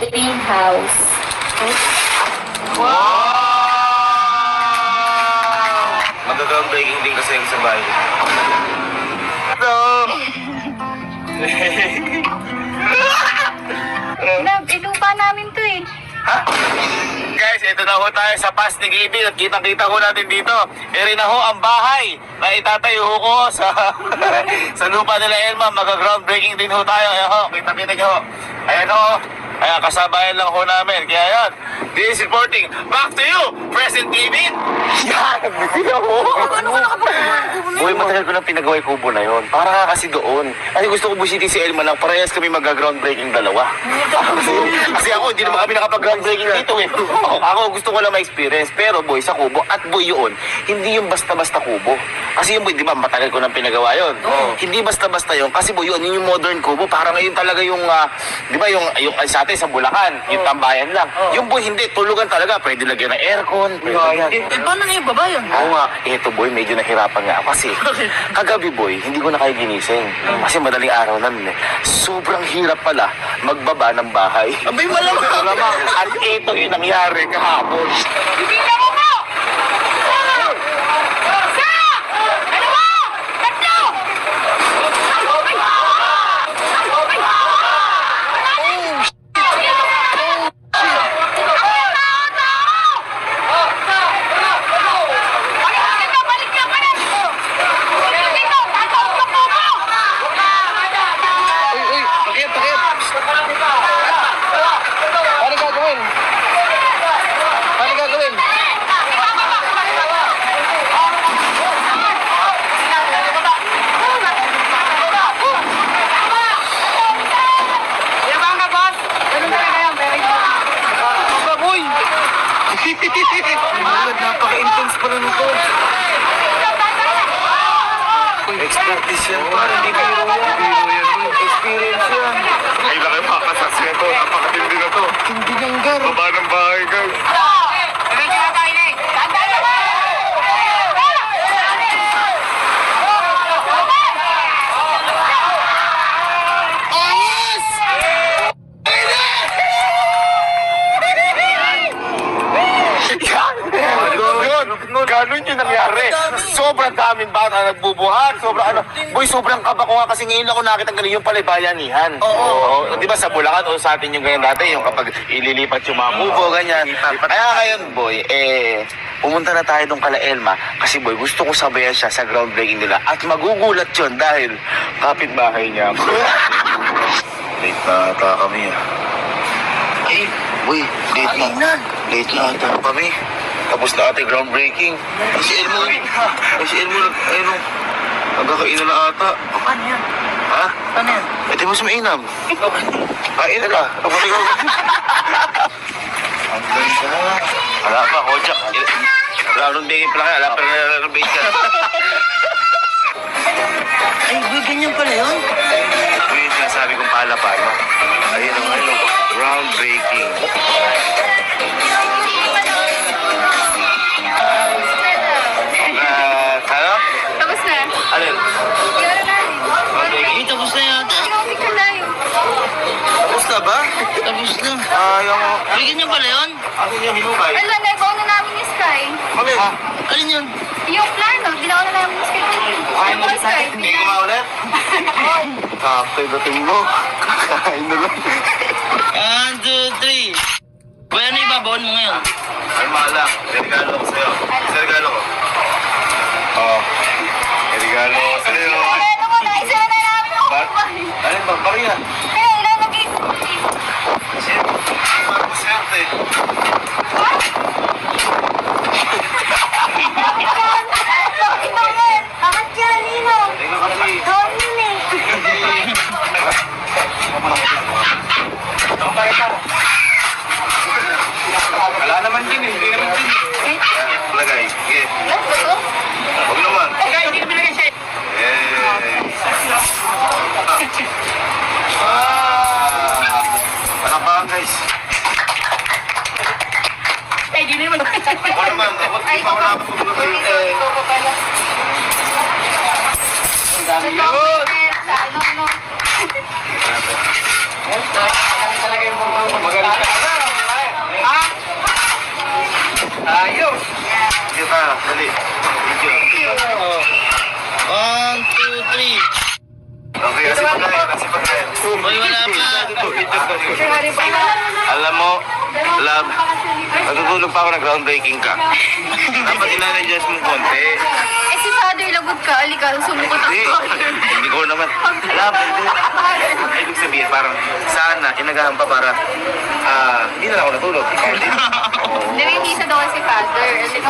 dream house. Magagawang breaking din kasi yung sa bahay. No! Love, ilupa namin to eh. ha? Guys, ito na ho tayo sa pass ni Gaby at kitang-kita ho natin dito. Eri na ho ang bahay na itatayo ho ko sa sa lupa nila Elma. Mag-groundbreaking din ho tayo. Ayan ho, kita-kita nyo ho. Ayan ho. Ayan, kasabayan lang ho namin. Kaya yan, this is reporting back to you, President David. Yan, sino ho? Ano ka nakapagpunan Boy, matagal ko nang pinagawa yung kubo na yon. Para nga kasi doon. Kasi gusto ko busitin si Elma lang, parehas kami mag-groundbreaking dalawa. kasi, kasi ako, hindi naman kami nakapag-groundbreaking dito eh. Ako, gusto ko lang ma-experience. Pero boy, sa kubo, at boy yun, hindi yung basta-basta kubo. Kasi yung boy, di ba, matagal ko nang pinagawa yon. Hindi basta-basta yun. Kasi boy, yun, yun yung modern kubo. Parang ngayon talaga yung, ah, di ba, yung, yung sa atin sa Bulacan, yung tambayan lang. Yung boy, hindi, tulugan talaga. Pwede lagyan ng aircon. Pwede lagyan. Eh, paano na yung babayan? Oo nga, eto boy, medyo nahirapan nga ako kasi kagabi boy, hindi ko na kayo ginising. Kasi madaling araw na nun eh. Sobrang hirap pala magbaba ng bahay. Abay, malamang. At ito yung nangyari kahapon. Bibigyan mo ko! Sa! Ano ba? Tatlo! Uy, uy, pakit, pakit. Paano gagawin? Paano gagawin? Baboy! Napaka-intense pa rin ito. Expertise yan para hindi biro yan. Biro yan. Experience yan. Makakasas na to. Napakatindi na to. Hindi ng gar. Baba ng bahay, guys. Nangyari. Sobrang daming bata nagbubuhat, sobrang ano. Boy, sobrang kaba ko nga kasi ngayon ako nakita ganun yung pala bayanihan. Oo. Di ba sa Bulacan o sa atin yung ganyan dati, yung kapag ililipat yung mga kubo, ganyan. Kaya ngayon, boy, eh, pumunta na tayo doon kala Elma kasi boy, gusto ko sabayan siya sa groundbreaking nila at magugulat yun dahil kapitbahay niya ako. Late na ata kami ah. Ay, boy, late na. Late na ata kami. Tapos na ate groundbreaking. Ay, si Elmo, ay, si Elmo, ayun o. Nagkakainan na ata. Paano yan? Ha? Paano yan? Eh, di mo sumainam. Kain na na. Ako na ikaw. Ang ganda. Wala pa, Kojak. Bigay pala kaya. Wala pa bigay ka. Ay, ganyan pala yun. Ito yung sinasabi kong pala pa. No? Ayun ang ayun. Groundbreaking. Ah, Tapos na. Ah, yung... Ay, ganyan pala yun. Ano yung hinukay? Wala, nagawa na namin yung sky. Kami. Ha? Alin yun? Yung plano, ginawa na namin yung sky. Kain Yung ulit sky. natin. Hindi ko maulit. Kakay dating mo. Kakain na lang. One, two, three. Boy, ano ibabawan mo ngayon? Ay, maala. Regalo ko sa'yo. Sa regalo ko. Oo. Regalo ko sa'yo. Ano mo, naisa na namin ako. Alin ba? Bakit yan? Eh, ilalagay ko. Siyempre. Parang swerte. Bakit naman? Bakit yan, Nino? Teka kasi. Gawin yun eh. Wala naman din eh. Hindi naman din. Lagay. Sige. Ano ba to? Huwag naman. Ay, hindi naman nagay siya. Eh. Ah. Palakpakan guys. Ay, di naman. Ako naman. Ako Ay, di pa eh. ikaw pa pala. Ang dami yun. sa ano, ano. Magaling ka na. Ha? Ayos. Pa, dali. Video. One, two, three. Okay, kasi pagkain, kasi pagkain. Uy, wala pa. Alam mo, love, natutulog pa ako na groundbreaking ka. Dapat inanadjust mo konti. Eh si Father, lagot ka. Alika, sumukot Hindi, hindi ko naman. Alam, hindi. Ibig sabihin, parang sana, inagahan pa para, ah, hindi na lang ako natulog. Hindi, hindi siya daw si Father. Hindi ko.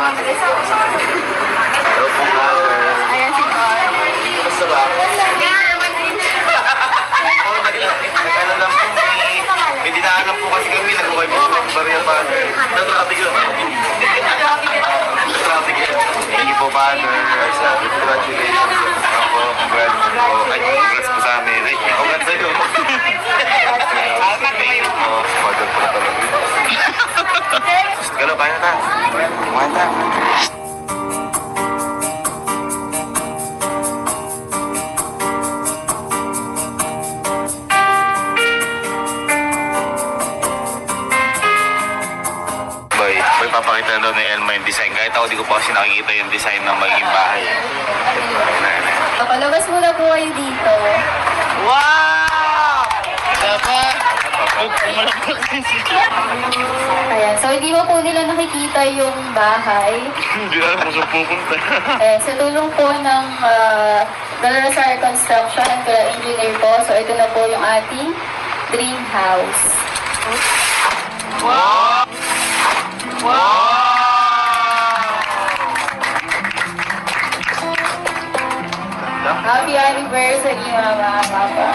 Hello po, brother. Ayan si Father. Basta ba? Nag-ano lang po, may, may dinaanan po kasi kami, nag-uwi po ng barya pa. Nag-traffic yun. Nag-traffic yun. Thank you po, father. Congratulations. Ako, congrats po. Ay, congrats po sa amin. Ay, congrats sa'yo. Po. Father po na talaga. Galo, kaya na. Kaya na. Boy, boy, papakita na daw ni Elma yung design. Kahit ako di ko pa kasi nakikita yung design ng magiging bahay. Papalabas muna po kayo dito. Wow! Malapit Ayan. So, hindi mo po nila nakikita yung bahay. Hindi alam kung saan pupunta. Eh, sa tulong po ng uh, Galarasar Construction and kala engineer po, so ito na po yung ating dream house. Happy anniversary, Mama, Papa.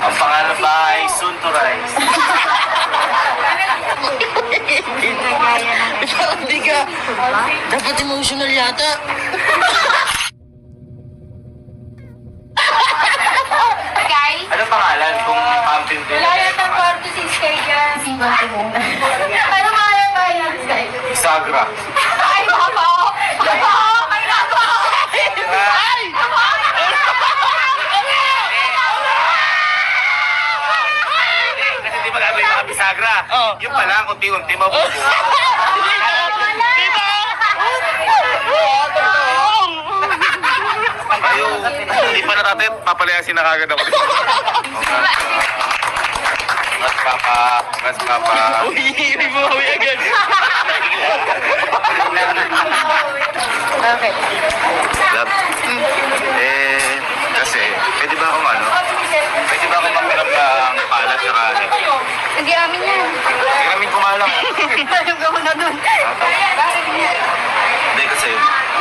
Ang pangalan ba ay Soon to Rise? Parang di ka. Dapat emotional yata. Siba ko muna. Ano nga yan ba yan, Sky? Sagra. Ay, baba! Baba! Ay, baba! Ay! Kasi di ba gagawin mga bisagra? Oo. Yung pa lang, unti-unti mabubuo. Ayaw, hindi pa natatid, papalayasin na kagad ako. Mas papa, mas papa. Uy, hindi kami agad. Okay. Love. Eh, kasi, pwede ba akong ano? Pwede ba akong makiram ng palat sa kanin? Hindi amin yan. Hiramin ko nga lang. Alam ko na dun. Bakit yan? Hindi kasi,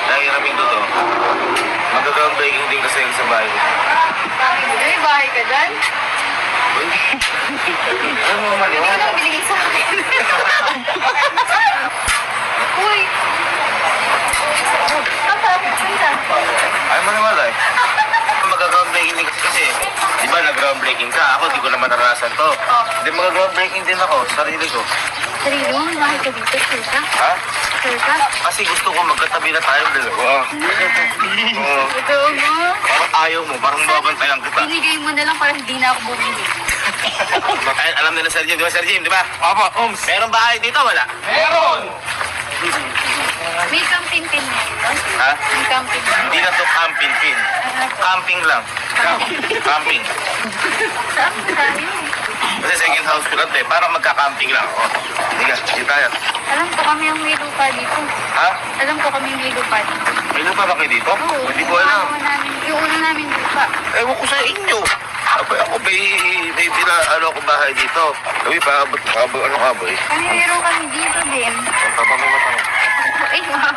dahil hiramin ko to. Mag-groundbreaking din kasi yung sa bahay. Bakit? May bahay ka dyan? Ano mo man Hindi ko lang binigay sa akin. Uy! Papa, punta. Ay mo naman eh. Mag-groundbreaking din kasi di ba nag-groundbreaking ka? Ako, di ko naman naranasan to. Hindi, mag-groundbreaking din ako, sarili ko. Sarili mo, bakit ka dito? Sure ka? Ha? Sure ka? Kasi gusto ko magkatabi na tayo dalawa. Oo. Totoo mo? Parang ayaw mo, parang babantayan kita. Binigay mo na lang para hindi na ako bumili. Ay, alam nila Sir Jim, di ba Sir Jim, di ba? Opo, Oms. Meron bahay dito, wala? Meron! May camping-pin na ito. Ha? May camping-pin. Hindi na to camping pin. Camping lang. Camping. Saan tayo? Kasi second house ko lang to eh. Parang magka-camping lang. Oh. Hindi dito tayo. Alam ko kami ang may lupa dito. Ha? Alam ko kami ang may lupa dito. May lupa ba kayo dito? Oo, Hindi ko alam. yung una namin lupa. Ewan ko sa inyo. Ako, ako may, may pila, ano ako bahay dito. Uy, paabot, paabot, ano ka boy? Kami meron kami dito din. Ang papamamata ko. Ay, wow.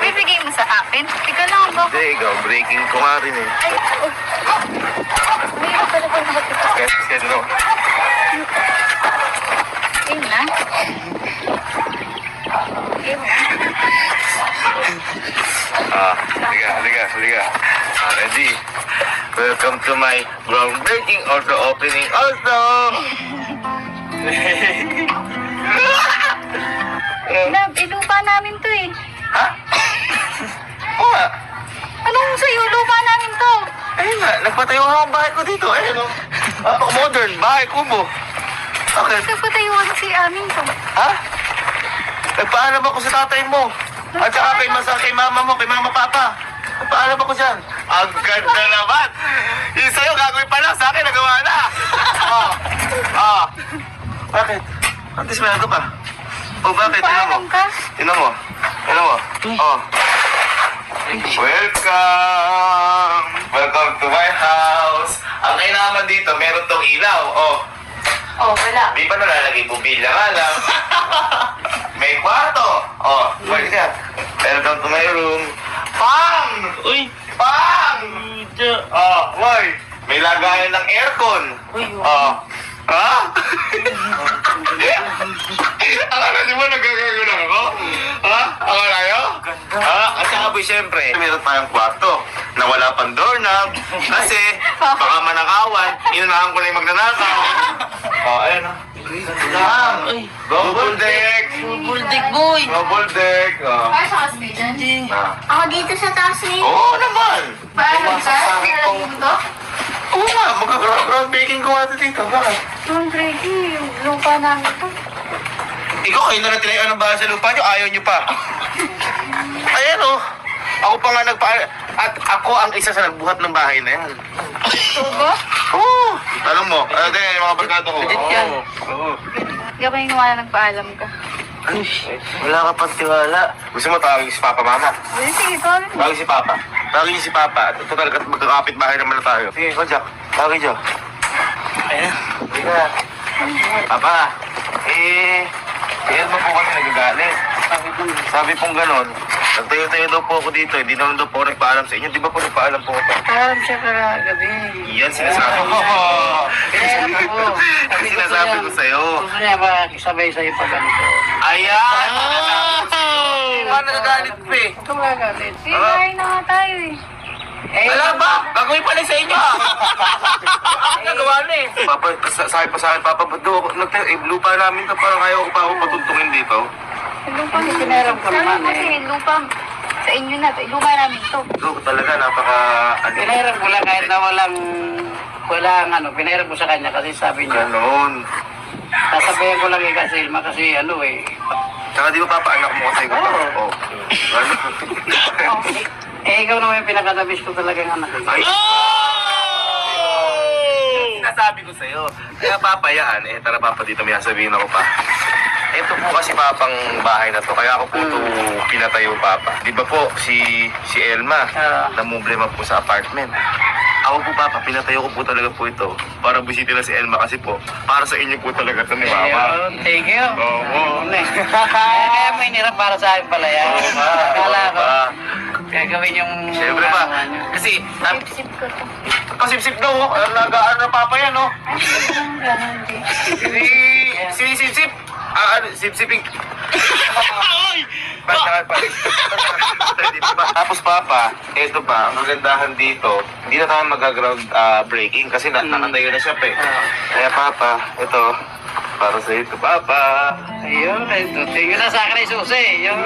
Bibigay mo sa akin? Teka lang ba? Hindi, ikaw, breaking ko nga rin eh. Ay, oh. May iba pala pa nakapita. Kasi, kasi, no? Ayun na. Ah, halika, halika, halika. Ah, ready? Welcome to my groundbreaking or the opening also. Love, eh, lupa namin to eh. ha? Oo nga. Anong sa'yo? Lupa namin to. Ayun nga, nagpatayo nga ang bahay ko dito. Ayun o. modern, bahay kubo. Bakit? Nagpatayuan si amin to. Ha? Nagpaalam ako sa tatay mo. At saka kay, masa, kay mama mo, kay mama papa. Nagpaalam ako dyan. Ang ganda naman. Yung sa'yo, gagawin pa lang. Sa akin, nagawa na. Ah. Ah. Bakit? Ang dismayado ka pa. Oh, bakit? Tingnan mo. Paalam ka? Tingnan mo. Tingnan mo. Oh. Welcome! Welcome to my house. Ang kainaman dito, meron tong ilaw. Oh, Oh, wala. Di pa nalalagay bubilya nga lang. May kwarto. Oh, pwede ka. Welcome to my room. Pang! Uy! Pang! Diyo. Oh, boy. May lagayan ng aircon. Uy, Oh. Ha? Akala niyo ba nagagano lang ako? Ha? Akala niyo? Ha? At saka boy, siyempre, meron tayong kwarto na wala pang doorknob kasi baka manakawan, inunahan ko na yung magnanakaw. Oh, ayun o. Lang. Uy! Double deck. Boy! Double deck. Oh. Sa hospital? Hindi. Ah. Ako dito sa taas eh. Oo naman. Paalam ka? Masasakit Nalagay kong- mo to? Oo nga, magka-ground baking ko ata dito. Bakit? Ma'am Grady, yung lupa namin to. Ikaw, kayo na tinayo ng bahay sa lupa nyo, ayaw nyo pa. Ayan o. Ako pa nga nagpa... At ako ang isa sa nagbuhat ng bahay na yan. Ito ba? Oo. Alam mo, ano din yung mga barkado ko. Legit yan. Oo. Hindi ka pa yung wala nagpaalam ka. Wala ka pang tiwala. Gusto mo tawagin si Papa Mama? Well, sige, tawagin mo. Tawagin si Papa. Tawagin si Papa. Total, magkakapit bahay naman na tayo. Sige, Kojak. Tawagin siya. Ayan. Sige. Papa, eh, si Elma po kasi nagagalit. Sabi pong ganon, nagtayo-tayo daw po ako dito, hindi naman daw po ako nagpaalam sa inyo. Di ba po nagpaalam po ako? Paalam siya kagabi. Yan sinasabi ko. Pinahiram ko. Yan sinasabi ko sa'yo. Gusto niya makisabay sa'yo pag ganito. Ayan! Paano nagagalit pa eh? Ito nga galit. Sige, kain na nga tayo eh. Eh, Wala ba? Gagawin pala sa inyo ah! Ang nagawa na eh. Papa, sa- sabi pa sa akin, Papa, ba't daw ako, nagta- eh, lupa namin to, parang ayaw ko pa ako patuntungin dito. Lupa Kasi pinahiram ko Sabi naman mo kasi, eh. lupa sa inyo na. to. Lupa namin to. Ito talaga, napaka... Ano, Pinahiram ko lang kahit na walang walang ano, pinahiram ko sa kanya kasi sabi niya, Ganon. sasabihin ko lang kay Kasilma kasi ano eh, Tsaka di ba papa, anak mo kasi ko? Oo. Oo. Ano? eh ikaw naman yung pinakatabis ko talagang anak. eh. Ay! Sinasabi ko sa'yo. Kaya papa yan, eh tara papa dito may sasabihin ako pa. Ito po kasi papang bahay na to, kaya ako po ito pinatayo papa. Di ba po, si si Elma, Ah. namumblema po sa apartment. Ako po papa, pinatayo ko po talaga po ito para bisita na si Elma kasi po, para sa inyo po talaga ito ni mama. Ayun, thank you. Oo. Ano eh. Kaya may nirap para sa akin pala yan. Oo nga, Akala oo ko, ba? gagawin yung... Siyempre ba? ano, ano. Kasi, sabi- Sip-sip ko to. pasipsip daw, oh. nagaan na papa yan, oh. Ay, ang gano'n din. Si, si Sip Sip. Ah, ano, Sip Siping. Ay! Tapos papa, eto pa, ang kagandahan dito, hindi na tayo mag-ground ah, breaking kasi na, nakatayo na siya pa eh. Kaya papa, ito, para sa ito, papa. Ayun, ito. You na sa akin ay susi. Yun.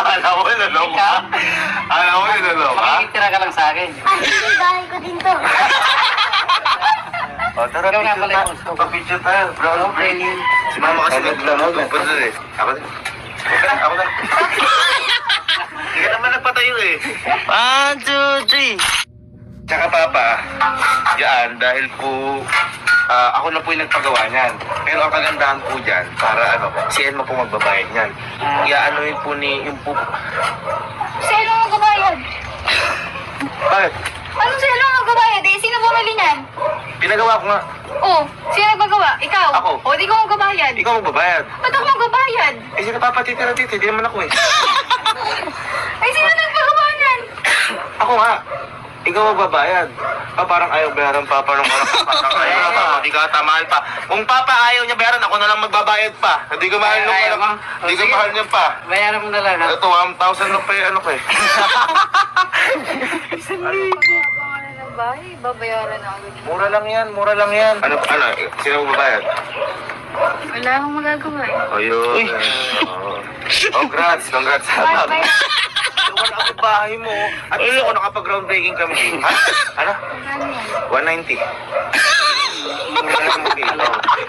Alam mo, nalok ka? Alam mo, nalok ka? Makikitira ka lang sa akin. Ay, bahay ko din to. O, tara, Ikaw nga picture pala tayo. yung- Pa-picture tayo, bro. Okay. Si mama kasi nagtanong pa doon eh. Ako na, ako na. Hindi ka naman nagpatayo eh. One, two, three. Tsaka papa, yan, dahil po, ah, ako na po yung nagpagawa niyan. Pero ang kagandahan po dyan, para ano, si Elma po magbabayad niyan. Kaya ano yun po ni, yung po, Sino ang magbabayad? bakit? Ang niyan? Pinagawa ko nga, Oh, sino nagpagawa? Ikaw? Ako. O, di ko magbabayad. ikaw magbabayad. Ba't ako magbabayad? Eh, sino papa titira dito? Hindi naman ako eh. Ay, sino nagpagawa niyan? Ako nga. Ikaw magbabayad. Pa, parang ayaw bayaran papa nung parang parang ayaw pa. Hindi ka tamaan pa. Kung papa ayaw niya bayaran, ako na lang magbabayad pa. Hindi ko mahal nung Ayaw mo? Hindi ko mahal niya pa. Bayaran mo na lang. Ito, 1,000 lang pa yung ano ko eh. Pagpapagawa na ng bahay, babayaran na agad. Mura lang yan, mura lang yan. Ano, ano, sino magbabayad? Wala akong magagawa eh. Ayun. Oo. Oh, congrats, congrats. Bye, bye. Ang bahay mo. At least ako nakapag-groundbreaking kami. Ha? Ano? 190.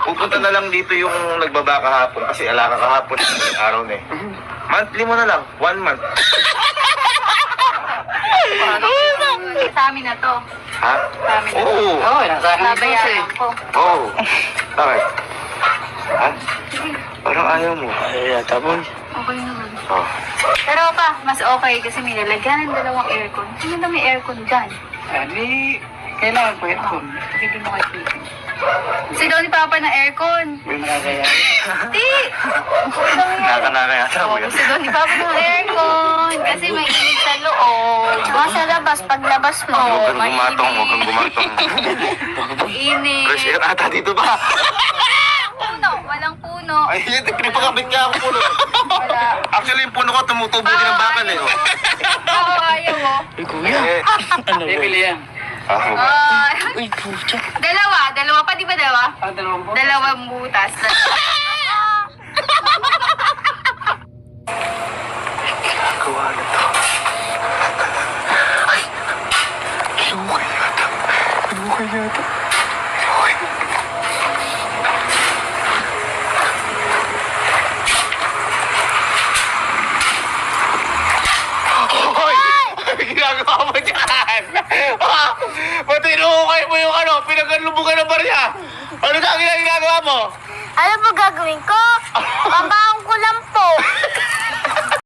Pupunta na lang dito yung nagbaba kahapon kasi ala ka kahapon araw na eh. Monthly mo na lang, one month. Sa amin na to. Ha? Sa amin na to. Oo. Oo, nasa akin yung boss eh. Babayaran ko. Oo. Bakit? Ha? Parang ayaw mo. Ay, yata boy. Okay naman. Oh. Pero pa, mas okay kasi may lalagyan ng dalawang aircon. Sino na may aircon dyan? Ani, kailangan ko ito. Hindi mo kay Pete. Si Donnie Papa ng aircon. May nakakaya. Mo Oo, yan. gusto doon ni Papa ng aircon. Kasi may init loob. Baka sa labas, paglabas mo, Huwag kang gumatong, huwag kang gumatong. Init. Fresh air ata dito ba? Puno, walang puno. Ay, hindi, pinapakabit ka ako puno. Wala. Actually, yung puno ko tumutubo din ng bakal eh. oh. Oo, ayaw mo. Uy, kuya. Eh, Ano Bibili yan. ah, mo ba? Ah, Uy, pucha. dalawa, dalawa pa, di ba dalawa? Ah, dalawang boss. Dalawang butas. Gawa na to. Ay, lumukay yata. Lumukay yata. Lumukay. Hoy! Ano ginagawa mo dyan? Ha? Ba't inuukay mo yung ano? Barya? Ano ka ginagawa mo? Ano po gagawin ko? Babaon ko lang po.